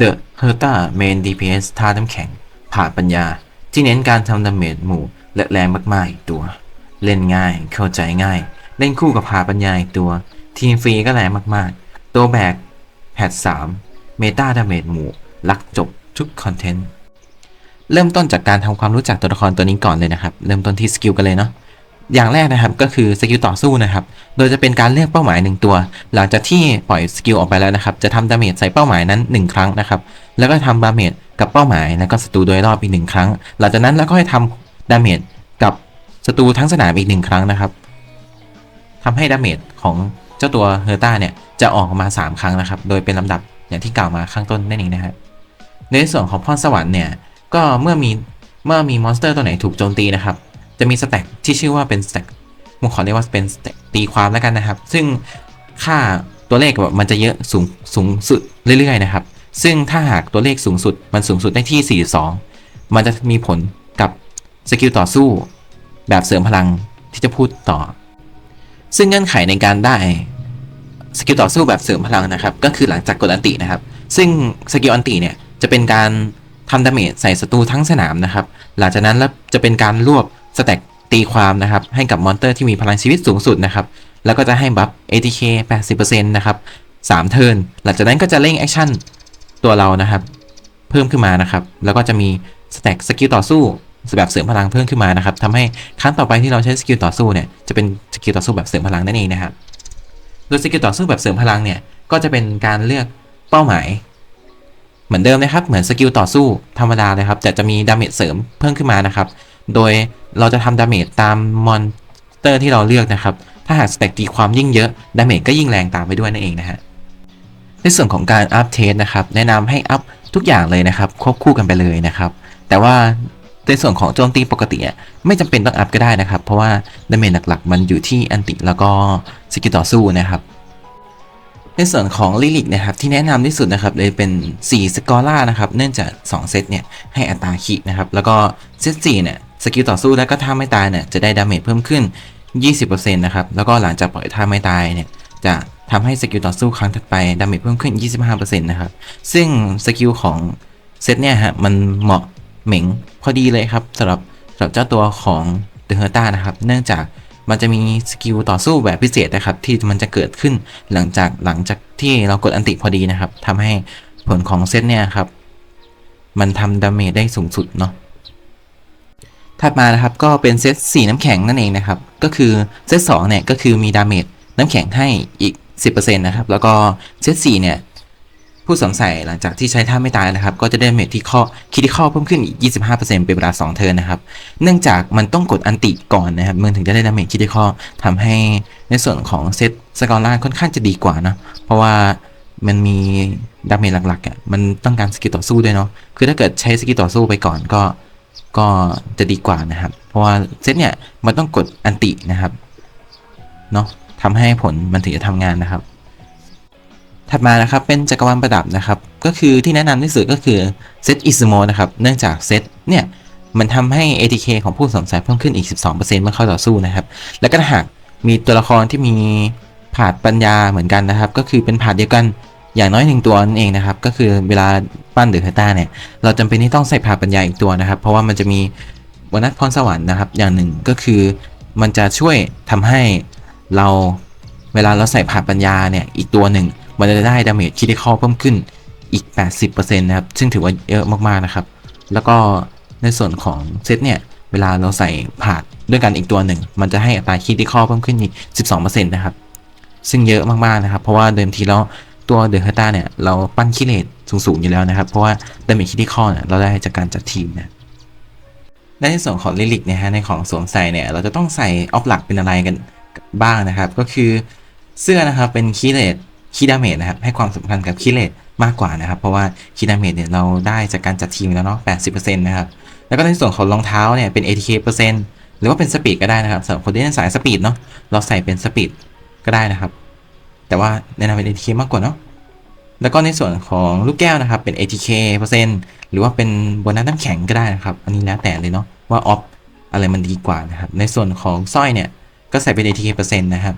The Herta Main DPS ท่าน้ำแข็ง ผ่าปัญญา ที่เน้นการทำดาเมจหมู่และแรงมากๆอีกตัว เล่นง่ายเข้าใจง่าย เล่นคู่กับผ่าปัญญาอีกตัว ทีมฟรีก็แรงมากๆ ตัวแบกแพท3เมตาดาเมจหมู่ลักจบทุกคอนเทนต์ เริ่มต้นจากการทำความรู้จักตัวละครตัวนี้ก่อนเลยนะครับ เริ่มต้นที่สกิลกันเลยเนาะ อย่างแรกนะครับก็คือสกิลต่อสู้นะครับ โดยจะเป็นการเลือกเป้าหมายหนึ่งตัว หลังจากที่ปล่อยสกิลออกไปแล้วนะครับ จะทำดาเมจใส่เป้าหมายนั้น 1 ครั้งนะครับ แล้วก็ทำดาเมจกับเป้าหมายแล้วก็ศัตรูโดยรอบอีกหนึ่งครั้ง หลังจากนั้นแล้วก็ให้ทำดาเมจกับศัตรูทั้งสนามอีกหนึ่งครั้งนะครับทำให้ดาเมจของเจ้าตัวเฮอร์ต้าเนี่ยจะออกมา 3 ครั้งนะครับ โดยเป็นลำดับอย่างที่กล่าวมาข้างต้นนั่นเองนะฮะในส่วนของพรสวรรค์เนี่ยก็เมื่อมีเมื่อมีมอนสเตอร์ตัวไหนถูกโจมตีนะครับ จะมีสแต็กที่ชื่อว่าเป็นสแต็กผมขอเรียกว่าเป็นสแต็กตีความแล้วกันนะครับ ซึ่งค่าตัวเลขแบบมันจะเยอะสูงสูงสุดเรื่อยๆนะครับ ซึ่งถ้าหากตัวเลขสูงสุดมันสูงสุดได้ที่ 42 มันจะมีผลกับสกิลต่อสู้ แบบเสริมพลังที่จะพูดต่อ ซึ่งเงื่อนไขในการได้สกิลต่อสู้แบบเสริมพลังนะครับ ก็คือหลังจากกดอันตินะครับ ซึ่งสกิลอันติเนี่ยจะเป็นการทำดาเมจใส่ศัตรูทั้งสนามนะครับ หลังจากนั้นแล้วจะเป็นการรวบ สแต็กตีความนะครับให้กับมอนเตอร์ที่มีพลังชีวิตสูงสุดนะครับ แล้วก็จะให้บัฟ ATK 80%นะครับ3เทิร์นหลังจากนั้นก็จะเร่งแอคชั่นตัวเรานะครับ เพิ่มขึ้นมานะครับ แล้วก็จะมีสแต็กสกิลต่อสู้แบบเสริมพลังเพิ่มขึ้นมานะครับทำให้ครั้งต่อไปที่เราใช้สกิลต่อสู้เนี่ยจะเป็นสกิลต่อสู้แบบเสริมพลังนั่นเองนะครับโดยสกิลต่อสู้แบบเสริมพลังเนี่ยก็จะเป็นการเลือกเป้าหมายเหมือนเดิมนะครับ เหมือนสกิลต่อสู้ธรรมดาเลยครับแต่จะมีดาเมจเสริมเพิ่มขึ้นมานะครับ โดยเราจะทำดาเมจตามมอนสเตอร์ที่เราเลือกนะครับ ถ้าหากสแต็กตีความยิ่งเยอะ ดาเมจก็ยิ่งแรงตามไปด้วยนั่นเองนะฮะ ในส่วนของการอัพเทสนะครับ แนะนำให้อัพทุกอย่างเลยนะครับ ควบคู่กันไปเลยนะครับ แต่ว่าในส่วนของโจมตีปกติไม่จำเป็นต้องอัพก็ได้นะครับ เพราะว่าดาเมจหลักๆ มันอยู่ที่อันติแล้วก็สกิลต่อสู้นะครับ ในส่วนของลิลิกนะครับที่แนะนำที่สุดนะครับเลยเป็น 4 สกอร่านะครับ เนื่องจาก 2 เซตเนี่ยให้อัตราคินะครับ แล้วก็เซต4เนี่ย สกิลต่อสู้แล้วก็ท่าไม่ตายเนี่ยจะได้ดาเมจเพิ่มขึ้น 20%นะครับ แล้วก็หลังจากปล่อยท่าไม่ตายเนี่ยจะทำให้สกิลต่อสู้ครั้งถัดไปดาเมจเพิ่มขึ้น 25%นะครับ ซึ่งสกิลของเซตเนี่ยฮะมันเหมาะเหม็งพอดีเลยครับสำหรับสำหรับเจ้าตัวของเดอะเฮอร์ต้านะครับ เนื่องจากมันจะมีสกิลต่อสู้แบบพิเศษนะครับ ที่มันจะเกิดขึ้นหลังจากหลังจากที่เรากดอันติพอดีนะครับทำให้ผลของเซตเนี่ยครับ มันทำดาเมจได้สูงสุดเนาะ ถัดมานะครับก็เป็นเซต4น้ำแข็งนั่นเองนะครับ ก็คือเซต2เนี่ยก็คือมีดาเมจน้ำแข็งให้อีก 10%นะครับ แล้วก็เซต4เนี่ยผู้สวมใส่หลังจากที่ใช้ท่าไม่ตายนะครับ ก็จะได้เมจที่ข้อคิดที่ข้อเพิ่มขึ้นอีก 25%เป็นเวลา 2 เทิร์นนะครับ เนื่องจากมันต้องกดอันติก่อนนะครับมันถึงจะได้ดาเมจคิดที่ข้อทำให้ในส่วนของเซตสกอร์ล่าค่อนข้างจะดีกว่านะเพราะว่ามันมีดาเมจหลักๆอะมันต้องการสกิลต่อสู้ด้วยเนาะคือถ้าเกิดใช้สกิลต่อสู้ไปก่อนก็ ก็จะดีกว่านะครับ เพราะว่าเซตเนี่ยมันต้องกดอันตินะครับเนาะทำให้ผลมันถึงจะทำงานนะครับ ถัดมานะครับเป็นจักรวาลประดับนะครับ ก็คือที่แนะนำที่สุดก็คือเซตอิสโมนะครับ เนื่องจากเซตเนี่ยมันทำให้ ATK ของผู้สวมใส่เพิ่มขึ้นอีก 12%เมื่อเข้าต่อสู้นะครับ แล้วก็หากมีตัวละครที่มีผาดปัญญาเหมือนกันนะครับ ก็คือเป็นผาดเดียวกัน อย่างน้อยหนึ่งตัวนั่นเองนะครับ ก็คือเวลาปั้นเดือดต้าเนี่ย เราจำเป็นที่ต้องใส่ผ่าปัญญาอีกตัวนะครับ เพราะว่ามันจะมีวนัสพรสวรรค์นะครับ อย่างหนึ่งก็คือมันจะช่วยทำให้เราเวลาเราใส่ผ่าปัญญาเนี่ยอีกตัวหนึ่ง มันจะได้ดาเมจคิดที่ข้อเพิ่มขึ้นอีก 80%นะครับ ซึ่งถือว่าเยอะมากๆนะครับ แล้วก็ในส่วนของเซตเนี่ย เวลาเราใส่ผาดด้วยกันอีกตัวหนึ่ง มันจะให้อัตราคิดที่ข้อเพิ่มขึ้นอีก 12%นะครับ ซึ่งเยอะมากๆนะครับ เพราะว่าเดิมทีแล้ว ตัวเดอะเฮต้าเนี่ย เราปั้นคิเลตสูงๆอยู่แล้วนะครับ เพราะว่าดาเมจคิที่ข้อเนี่ยเราได้จากการจัดทีมนะและในส่วนของลิลิกนะฮะในของสวมใส่เนี่ย เราจะต้องใส่ออฟหลักเป็นอะไรกันบ้างนะครับ ก็คือเสื้อนะครับเป็นคิเลตคีดาเมจนะครับให้ความสำคัญกับคิเลตมากกว่านะครับ เพราะว่าคีดาเมจเนี่ยเราได้จากการจัดทีมแล้วเนาะ80%นะครับแล้วก็ในส่วนของรองเท้าเนี่ยเป็น ATK เปอร์เซ็นต์หรือว่าเป็นสปีดก็ได้นะครับสำหรับคนที่เล่นสายสปีดเนาะเราใส่เป็นสปีดก็ได้นะครับ แต่ว่าแนะนำเป็น ATK มากกว่าเนาะแล้วก็ในส่วนของลูกแก้วนะครับเป็น ATK เปอร์เซ็นต์หรือว่าเป็นโบนัสน้ำแข็งก็ได้นะครับ อันนี้แล้วแต่เลยเนาะว่าออฟอะไรมันดีกว่านะครับ ในส่วนของสร้อยเนี่ยก็ใส่เป็น ATK เปอร์เซ็นต์นะครับ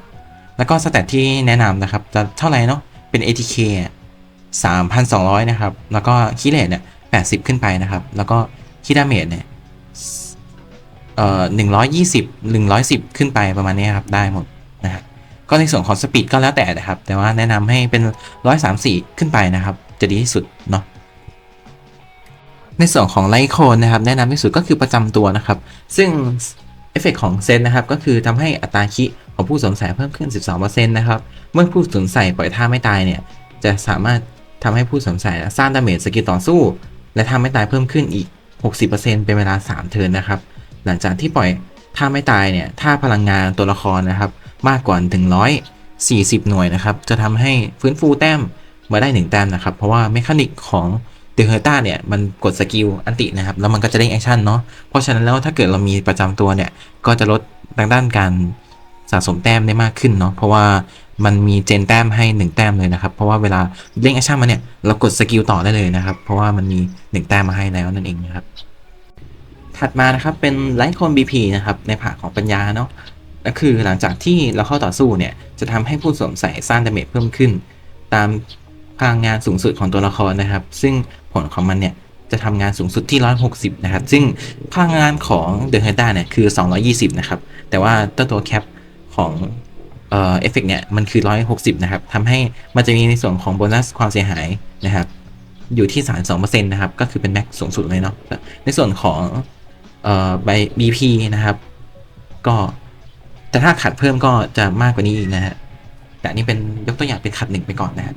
แล้วก็สแตทที่แนะนำนะครับจะเท่าไหร่เนาะเป็น ATK อะ3,200 นะครับ แล้วก็คีเลตเนี่ย80 ขึ้นไปนะครับ แล้วก็คีดาเมจเนี่ยเอ่อ120 110 ขึ้นไปประมาณนี้ครับ ได้หมดนะครับ ก็ในส่วนของสปีดก็แล้วแต่นะครับ แต่ว่าแนะนำให้เป็น 134 ขึ้นไปนะครับ จะดีที่สุดเนาะในส่วนของไลโคนนะครับ แนะนำที่สุดก็คือประจำตัวนะครับ ซึ่งเอฟเฟกของเซนนะครับ ก็คือทำให้อัตราคิของผู้สวมใส่เพิ่มขึ้น 12%นะครับ เมื่อผู้สวมใส่ปล่อยท่าไม่ตายเนี่ย จะสามารถทำให้ผู้สวมใส่สร้างดาเมจสกิลต่อสู้ และท่าไม่ตายเพิ่มขึ้นอีก 60%เป็นเวลา 3 เทิร์นนะครับ หลังจากที่ปล่อยท่าไม่ตายเนี่ยท่าพลังงานตัวละครนะครับ มากกว่าถึง140 หน่วยนะครับ จะทำให้ฟื้นฟูแต้มมาได้ 1 แต้มนะครับ เพราะว่าเมคานิกของเดอะเฮอร์ต้าเนี่ย มันกดสกิลอันตินะครับ แล้วมันก็จะได้แอคชั่นเนาะเพราะฉะนั้นแล้วถ้าเกิดเรามีประจำตัวเนี่ย ก็จะลดทางด้านการสะสมแต้มได้มากขึ้นเนาะเพราะว่ามันมีเจนแต้มให้ 1 แต้มเลยนะครับ เพราะว่าเวลาเล่นแอคชั่นมาเนี่ย เรากดสกิลต่อได้เลยนะครับ เพราะว่ามันมี 1 แต้มมาให้แล้วนั่นเองนะครับ ถัดมานะครับเป็นไลท์คอน BP นะครับ ในผ่าของปัญญาเนาะ ก็คือหลังจากที่เราเข้าต่อสู้เนี่ยจะทำให้ผู้สวมใส่สร้างดาเมจเพิ่มขึ้น ตามพลังงานสูงสุดของตัวละครนะครับ ซึ่งผลของมันเนี่ยจะทำงานสูงสุดที่ 160 นะครับ ซึ่งพลังงานของเดอะเฮด้าเนี่ยคือ 220 นะครับ แต่ว่าตัวตัวแคปของเอ่อเอฟเฟกเนี่ยมันคือ 160 นะครับทำให้มันจะมีในส่วนของโบนัสความเสียหายนะครับ อยู่ที่ 32%นะครับ ก็คือเป็นแม็กสูงสุดเลยเนาะ ในส่วนของเอ่อใบ BP นะครับ ก็ แต่ถ้าขัดเพิ่มก็จะมากกว่านี้อีกนะฮะแต่นี่เป็นยกตัวอย่างเป็นขัดหนึ่งไปก่อนนะฮะ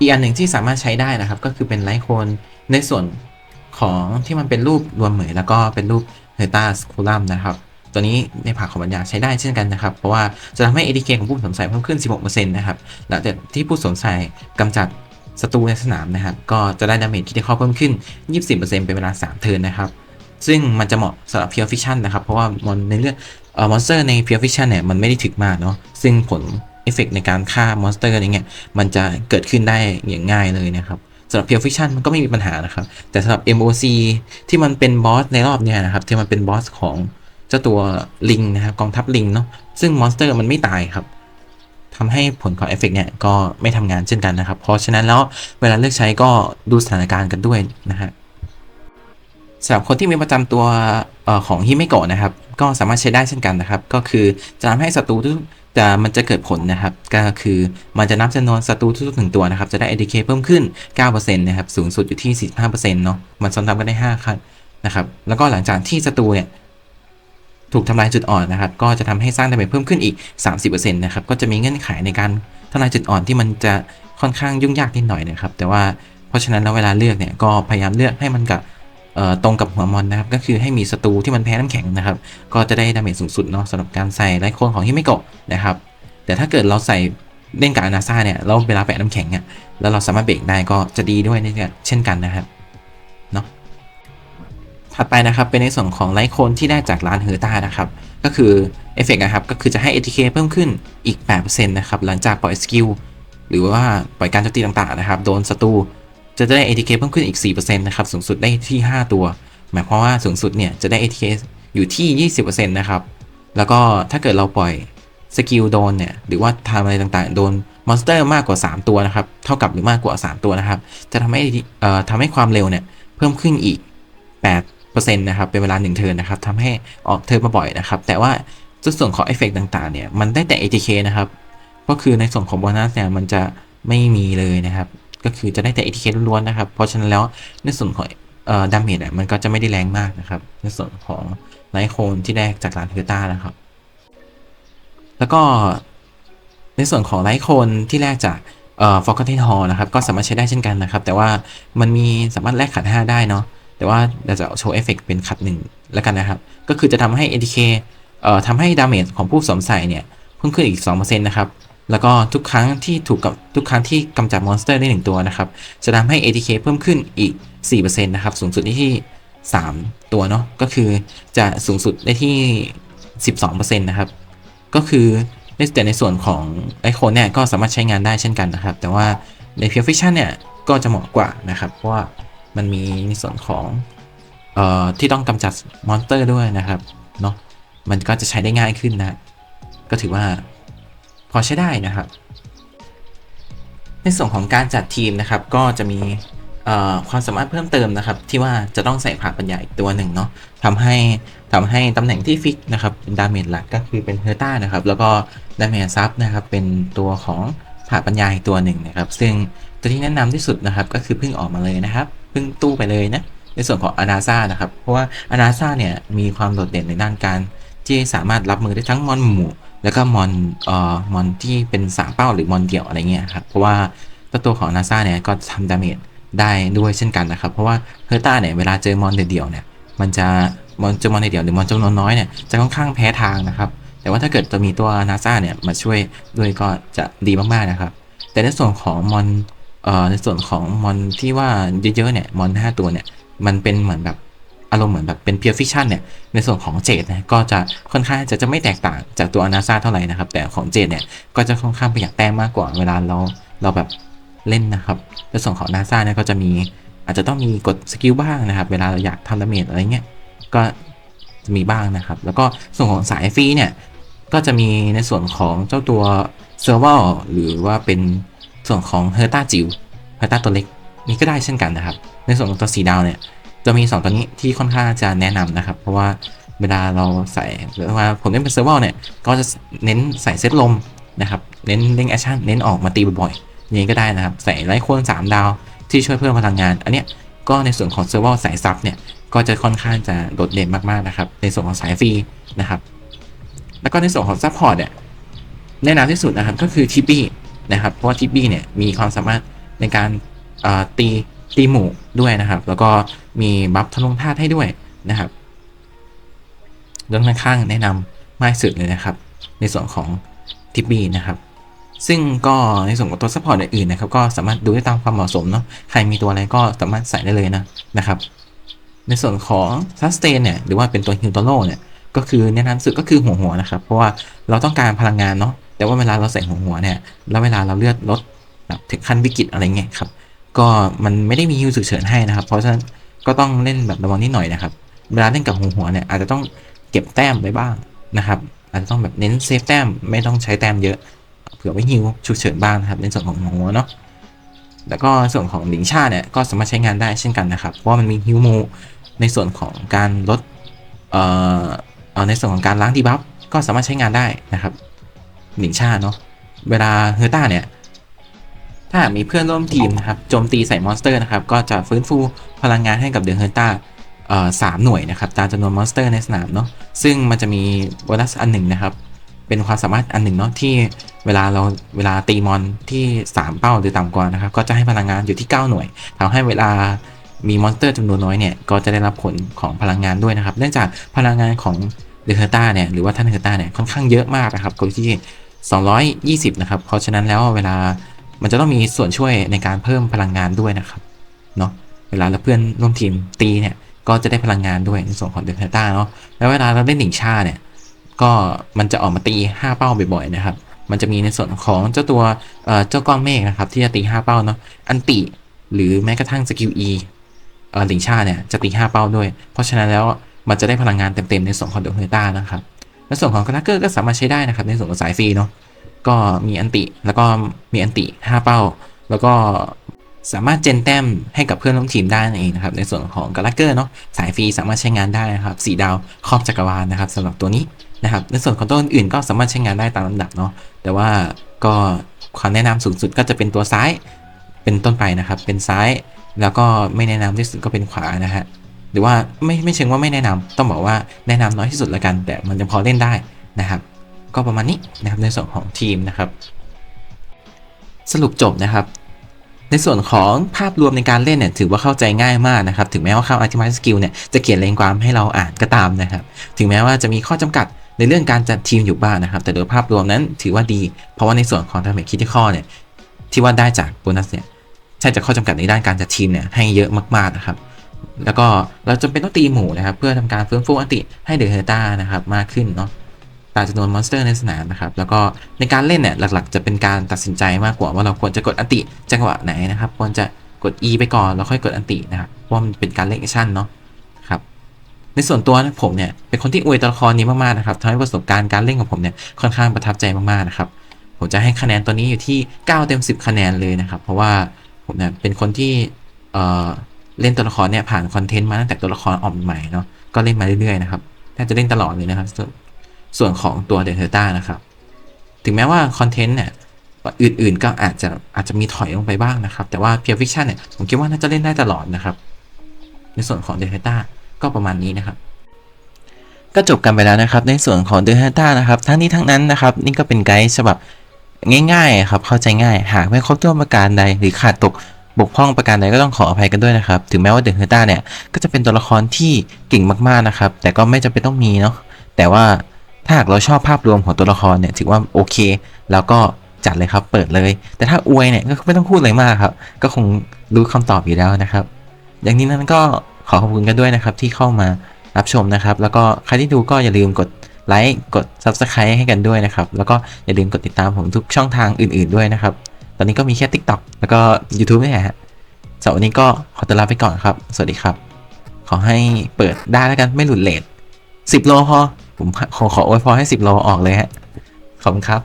อีกอันหนึ่งที่สามารถใช้ได้นะครับ ก็คือเป็นไลท์โคนในส่วนของที่มันเป็นรูปรวมเหมยแล้วก็เป็นรูปเฮตาสคูลัมนะครับ ตัวนี้ในผักของปัญญาใช้ได้เช่นกันนะครับ เพราะว่าจะทำให้ ADK ของผู้สวมใส่เพิ่มขึ้น 16%นะครับหลังจากที่ผู้สวมใส่กำจัดศัตรูในสนามนะครับ ก็จะได้ดาเมจที่ได้เข้าเพิ่มขึ้น20%เป็นเวลา 3 เทิร์นนะครับ ซึ่งมันจะเหมาะสำหรับ Pure Fiction นนะครับ เพราะว่ามอนในเรื่อง มอนสเตอร์ใน Pure Fiction เนี่ยมันไม่ได้ถึกมากเนาะซึ่งผลเอฟเฟกในการฆ่ามอนสเตอร์อะไรเงี้ยมันจะเกิดขึ้นได้อย่างง่ายเลยนะครับสำหรับ Pure Fiction มันก็ไม่มีปัญหานะครับ แต่สำหรับ MOC ที่มันเป็นบอสในรอบเนี้ยนะครับที่มันเป็นบอสของเจ้าตัวลิงนะครับกองทัพลิงเนาะซึ่งมอนสเตอร์มันไม่ตายครับทำให้ผลของเอฟเฟกเนี่ยก็ไม่ทำงานเช่นกันนะครับ เพราะฉะนั้นแล้วเวลาเลือกใช้ก็ดูสถานการณ์กันด้วยนะฮะสำหรับคนที่มีประจำตัวออของฮิเมโกะนะครับ ก็สามารถใช้ได้เช่นกันนะครับ ก็คือจะทำให้ศัตรูทุกแต่มันจะเกิดผลนะครับ ก็คือมันจะนับจำนวนศัตรูทุกๆหนึ่งตัวนะครับ จะได้ ADK เพิ่มขึ้น 9%นะครับ สูงสุดอยู่ที่ 45%เนาะ มันซ้อนทำกันได้ 5 ครั้งนะครับ แล้วก็หลังจากที่ศัตรูเนี่ยถูกทำลายจุดอ่อนนะครับ ก็จะทำให้สร้างดาเมจเพิ่มขึ้นอีก 30%นะครับ ก็จะมีเงื่อนไขในการทำลายจุดอ่อนที่มันจะค่อนข้างยุ่งยากนิดหน่อยนะครับ แต่ว่าเพราะฉะนั้นแล้วเวลาเลือกเนี่ย ก็พยายามเลือกให้มันกับ ตรงกับหัวมอนนะครับ ก็คือให้มีศัตรูที่มันแพ้น้ำแข็งนะครับ ก็จะได้ดาเมจสูงสุดเนาะสำหรับการใส่ไลโคนของฮิเมโกะนะครับ แต่ถ้าเกิดเราใส่เล่นกับอนาซาเนี่ยแล้วเวลาแปะน้ำแข็งอะแล้วเราสามารถเบรกได้ก็จะดีด้วยเนี่ยเช่นกันนะครับเนาะถัดไปนะครับเป็นในส่วนของไลโคนที่ได้จากร้านเฮอร์ตานะครับก็คือเอฟเฟกต์นะครับก็คือจะให้ ATK เพิ่มขึ้นอีก8%นะครับหลังจากปล่อยสกิลหรือว่าปล่อยการโจมตีต่างๆนะครับ โดนศัตรู จะได้ ATK เพิ่มขึ้นอีก 4%นะครับ สูงสุดได้ที่ 5 ตัว หมายความว่าสูงสุดเนี่ยจะได้ ATK อยู่ที่ 20%นะครับ แล้วก็ถ้าเกิดเราปล่อยสกิลโดนเนี่ย หรือว่าทำอะไรต่างๆ โดนมอนสเตอร์มากกว่า 3 ตัวนะครับ เท่ากับหรือมากกว่า 3 ตัวนะครับ จะทำให้เอ่อทำให้ความเร็วเนี่ยเพิ่มขึ้นอีก 8%นะครับ เป็นเวลา 1 เทิร์นนะครับทำให้ออกเทิร์นมาบ่อยนะครับ แต่ว่าส่วนของเอฟเฟกต่างๆเนี่ย มันได้แต่ ATK นะครับ ก็คือในส่วนของโบนัสเนี่ย มันจะไม่มีเลยนะครับ ก็คือจะได้แต่ ATK ล้วนๆนะครับ เพราะฉะนั้นแล้วในส่วนของเอ่อดาเมจมันก็จะไม่ได้แรงมากนะครับ ในส่วนของไลท์โคนที่ได้จากร้านเทอร์ต้านะครับ แล้วก็ในส่วนของไลท์โคนที่แรกจากเอ่อฟอกเทนฮอลนะครับก็สามารถใช้ได้เช่นกันนะครับ แต่ว่ามันมีสามารถแลกขัด 5 ได้เนาะแต่ว่าเราจะโชว์เอฟเฟกเป็นขัด 1 แล้วกันนะครับ ก็คือจะทำให้ ATK เอ่อทำให้ดาเมจของผู้สวมใส่เนี่ย เพิ่มขึ้นอีก 2%นะครับ แล้วก็ทุกครั้งที่ถูกกับทุกครั้งที่กำจัดมอนสเตอร์ได้1ตัวนะครับ จะทำให้ ATK เพิ่มขึ้นอีก 4%นะครับ สูงสุดได้ที่ 3 ตัวเนาะ ก็คือจะสูงสุดได้ที่ 12%นะครับ ก็คือในแต่ในส่วนของไอโคนเนี่ยก็สามารถใช้งานได้เช่นกันนะครับ แต่ว่าใน Pure Fiction เนี่ยก็จะเหมาะกว่านะครับ เพราะว่ามันมีในส่วนของเอ่อที่ต้องกำจัดมอนสเตอร์ด้วยนะครับเนาะ มันก็จะใช้ได้ง่ายขึ้นนะ ก็ถือว่า อใช้ได้นะครับ ในส่วนของการจัดทีมนะครับ ก็จะมีความสามารถเพิ่มเติมนะครับ ที่ว่าจะต้องใส่ผ่าปัญญาอีกตัวหนึ่งเนาะทำให้ทำให้ตำแหน่งที่ฟิกนะครับเป็นดาเมจหลักก็คือเป็นเฮอร์ต้านะครับ แล้วก็ดาเมจซับนะครับ เป็นตัวของผ่าปัญญาอีกตัวหนึ่งนะครับ ซึ่งตัวที่แนะนำที่สุดนะครับ ก็คือเพิ่งออกมาเลยนะครับเพิ่งตู้ไปเลยนะในส่วนของอนาซานะครับ เพราะว่าอนาซาเนี่ยมีความโดดเด่นในด้านการที่สามารถรับมือได้ทั้งมอนหมู่ แล้วก็มอนเอ่อมอนที่เป็นสามเป้าหรือมอนเดี่ยวอะไรเงี้ยครับเพราะว่าตัวตัวของนาซาเนี่ยก็ทำดาเมจได้ด้วยเช่นกันนะครับ เพราะว่าเฮอร์ต้าเนี่ยเวลาเจอมอนเดี่ยวเนี่ยมันจะมอนเจอมอนเดี่ยวหรือมอนจำนวนน้อยเนี่ยจะค่อนข้างแพ้ทางนะครับ แต่ว่าถ้าเกิดจะมีตัวนาซาเนี่ยมาช่วยด้วยก็จะดีมากๆนะครับ แต่ในส่วนของมอนเอ่อในส่วนของมอนที่ว่าเยอะๆเนี่ยมอน5ตัวเนี่ยมันเป็นเหมือนแบบ อารมณ์เหมือนแบบเป็นเพียร์ฟิคชันเนี่ยในส่วนของเจดนะก็จะค่อนข้างจะจะไม่แตกต่างจากตัวอนาซาเท่าไหร่นะครับ แต่ของเจดเนี่ยก็จะค่อนข้างประหยัดแต้มมากกว่าเวลาเราเราแบบเล่นนะครับในส่วนของนาซาเนี่ยก็จะมีอาจจะต้องมีกดสกิลบ้างนะครับ เวลาเราอยากทำดาเมจอะไรเงี้ยก็จะมีบ้างนะครับ แล้วก็ส่วนของสายฟรีเนี่ยก็จะมีในส่วนของเจ้าตัวเซอร์วลหรือว่าเป็นส่วนของเฮอร์ต้าจิวเฮอร์ต้าตัวเล็กนี่ก็ได้เช่นกันนะครับ ในส่วนของตัวสีดาวเนี่ย จะมี 2 ตัวนี้ที่ค่อนข้างจะแนะนำนะครับ เพราะว่าเวลาเราใส่หรือว่าผมเล่นเป็นเซอร์เวอร์เนี่ย ก็จะเน้นใส่เซตลมนะครับ เน้นเล่นแอคชั่น เน้นออกมาตีบ่อยๆอย่างนี้ก็ได้นะครับ ใส่ไลท์โคน3ดาวที่ช่วยเพิ่มพลังงาน อันเนี้ยก็ในส่วนของเซอร์เวอร์สายซับเนี่ย ก็จะค่อนข้างจะโดดเด่นมากๆนะครับ ในส่วนของสายฟรีนะครับ แล้วก็ในส่วนของซัพพอร์ตเนี่ยแนะนำที่สุดนะครับก็คือทิปปี้นะครับ เพราะว่าทิปปี้เนี่ยมีความสามารถในการตี ตีหมู่ด้วยนะครับ แล้วก็มีบัฟทะลงธาตุให้ด้วยนะครับเรื่องข้างๆแนะนำมากสุดเลยนะครับ ในส่วนของทิปปี้นะครับซึ่งก็ในส่วนของตัวซัพพอร์ตอื่นๆนะครับก็สามารถดูได้ตามความเหมาะสมเนาะใครมีตัวอะไรก็สามารถใส่ได้เลยนะนะครับในส่วนของซัสเตนเนี่ยหรือว่าเป็นตัวฮิวโตโลเนี่ยก็คือแนะนำสุดก็คือหัวหัวนะครับ เพราะว่าเราต้องการพลังงานเนาะแต่ว่าเวลาเราใส่หัวหัวเนี่ยแล้วเวลาเราเลือดลดถึงขั้นวิกฤตอะไรเงี้ยครับ ก็มันไม่ได้มีฮิวฉุกเฉินให้นะครับ เพราะฉะนั้นก็ต้องเล่นแบบระวังนิดหน่อยนะครับ เวลาเล่นกับหัวหัวเนี่ยอาจจะต้องเก็บแต้มไปบ้างนะครับ อาจจะต้องแบบเน้นเซฟแต้มไม่ต้องใช้แต้มเยอะ เผื่อไว้ฮิวฉุกเฉินบ้างนะครับในส่วนของหัวหัวเนาะแล้วก็ส่วนของหลิงชาเนี่ยก็สามารถใช้งานได้เช่นกันนะครับ เพราะมันมีฮิวมูในส่วนของการลดเอ่อในส่วนของการล้างดีบัฟก็สามารถใช้งานได้นะครับหนิงชาเนาะเวลาเฮอร์ต้าเนี่ย ถ้ามีเพื่อนร่วมทีมนะครับโจมตีใส่มอนสเตอร์นะครับก็จะฟื้นฟูพลังงานให้กับเดอะเฮอร์ต้าสามหน่วยนะครับตามจำนวนมอนสเตอร์ในสนามเนาะซึ่งมันจะมีโบนัสอันหนึ่งนะครับ เป็นความสามารถอันหนึ่งเนาะที่เวลาเราเวลาตีมอนที่ 3 เป้าหรือต่ำกว่านะครับก็จะให้พลังงานอยู่ที่ 9 หน่วยทำให้เวลามีมอนสเตอร์จำนวนน้อยเนี่ยก็จะได้รับผลของพลังงานด้วยนะครับ เนื่องจากพลังงานของเดอะเฮอร์ต้าเนี่ยหรือว่าท่านเฮอร์ต้าเนี่ยค่อนข้างเยอะมากนะครับก็ที่ 220 นะครับเพราะฉะนั้นแล้วเวลา มันจะต้องมีส่วนช่วยในการเพิ่มพลังงานด้วยนะครับเนาะเวลาเราเพื่อนร่วมทีมตีเนี่ยก็จะได้พลังงานด้วยในส่วนของเดอะเฮอร์ต้าเนาะแล้วเวลาเราเล่นหนิงชาเนี่ยก็มันจะออกมาตี 5 เป้าบ่อยๆนะครับ มันจะมีในส่วนของเจ้าตัวเจ้าก้อนเมฆนะครับที่จะตี 5 เป้าเนาะอันติหรือแม้กระทั่งสกิล E หลิงชาเนี่ยจะตี 5 เป้าด้วย เพราะฉะนั้นแล้วมันจะได้พลังงานเต็มๆในส่วนของเดอะเฮอร์ต้านะครับในส่วนของกราเกอร์ก็สามารถใช้ได้นะครับในส่วนของสายฟรีเนาะ ก็มีอันติ แล้วก็มีอันติ 5 เป้า แล้วก็สามารถเจนแต้มให้กับเพื่อนร่วมทีมได้นั่นเองนะครับ ในส่วนของกาลเกอร์เนาะสายฟรีสามารถใช้งานได้นะครับสีดาวครอบจักรวาลนะครับสำหรับตัวนี้นะครับ ในส่วนของตัวอื่นๆก็สามารถใช้งานได้ตามลำดับเนาะแต่ว่าก็ความแนะนำสูงสุดก็จะเป็นตัวซ้ายเป็นต้นไปนะครับ เป็นซ้ายแล้วก็ไม่แนะนำที่สุดก็เป็นขวานะฮะหรือว่าไม่ไม่เชิงว่าไม่แนะนำต้องบอกว่าแนะนำน้อยที่สุดละกัน แต่มันจะพอเล่นได้นะครับ ก็ประมาณนี้นะครับในส่วนของทีมนะครับ สรุปจบนะครับ ในส่วนของภาพรวมในการเล่นเนี่ยถือว่าเข้าใจง่ายมากนะครับ ถึงแม้ว่าคำอธิบายสกิลเนี่ยจะเขียนเรียงความให้เราอ่านก็ตามนะครับ ถึงแม้ว่าจะมีข้อจำกัดในเรื่องการจัดทีมอยู่บ้างนะครับ แต่โดยภาพรวมนั้นถือว่าดี เพราะว่าในส่วนของดาเมจคิดที่ข้อเนี่ยที่ว่าได้จากโบนัสเนี่ยใช่จากข้อจำกัดในด้านการจัดทีมเนี่ยให้เยอะมากๆนะครับ แล้วก็เราจำเป็นต้องตีหมู่นะครับ เพื่อทำการฟื้นฟูอันติให้เดอะเฮอร์ต้านะครับมากขึ้นเนาะ ตามจำนวนมอนสเตอร์ในสนามนะครับ แล้วก็ในการเล่นเนี่ยหลักๆ จะเป็นการตัดสินใจมากกว่าว่าเราควรจะกดอันติจังหวะไหนนะครับ ควรจะกด E ไปก่อนแล้วค่อยกดอันตินะครับเพราะว่ามันเป็นการเล่นแอคชั่นเนาะครับในส่วนตัวนะผมเนี่ยเป็นคนที่อวยตัวละครนี้มากๆนะครับทำให้ประสบการณ์การเล่นของผมเนี่ยค่อนข้างประทับใจมากๆนะครับผมจะให้คะแนนตัวนี้อยู่ที่ 9 เต็ม 10 คะแนนเลยนะครับ เพราะว่าผมเนี่ยเป็นคนที่เอ่อเล่นตัวละครเนี่ยผ่านคอนเทนต์มาตั้งแต่ตัวละครออกใหม่เนาะก็เล่นมาเรื่อยๆนะครับแทบจะเล่นตลอดเลยนะครับ ส่วนของตัวเดลต้านะครับ ถึงแม้ว่าคอนเทนต์เนี่ยอื่นๆก็อาจจะอาจจะมีถอยลงไปบ้างนะครับ แต่ว่าเพียร์ฟิคชันเนี่ยผมคิดว่าน่าจะเล่นได้ตลอดนะครับ ในส่วนของเดลต้าก็ประมาณนี้นะครับก็จบกันไปแล้วนะครับ ในส่วนของเดลต้านะครับ ทั้งนี้ทั้งนั้นนะครับ นี่ก็เป็นไกด์ฉบับง่ายๆครับเข้าใจง่าย หากไม่ครบถ้วนประการใดหรือขาดตกบกพร่องประการใดก็ต้องขออภัยกันด้วยนะครับ ถึงแม้ว่าเดลต้าเนี่ย ก็จะเป็นตัวละครที่เก่งมากๆนะครับ แต่ก็ไม่จำเป็นต้องมีเนาะแต่ว่า ถ้าหากเราชอบภาพรวมของตัวละครเนี่ยถือว่าโอเคแล้วก็จัดเลยครับ เปิดเลย แต่ถ้าอวยเนี่ยก็ไม่ต้องพูดอะไรมากครับ ก็คงรู้คำตอบอยู่แล้วนะครับ อย่างนี้นั้นก็ขอขอบคุณกันด้วยนะครับ ที่เข้ามารับชมนะครับ แล้วก็ใครที่ดูก็อย่าลืมกดไลค์กด Subscribe ให้กันด้วยนะครับ แล้วก็อย่าลืมกดติดตามผมทุกช่องทางอื่น ๆด้วยนะครับ ตอนนี้ก็มีแค่ TikTok แล้วก็ YouTube นี่แหละฮะสำหรับวันนี้ก็ขอตัวลาไปก่อนครับ สวัสดีครับ ขอให้เปิดได้แล้วกันไม่หลุดเลท10 โลพอ ผมขอขอโอยพอให้สิบโลออกเลยฮะ ขอบคุณครับ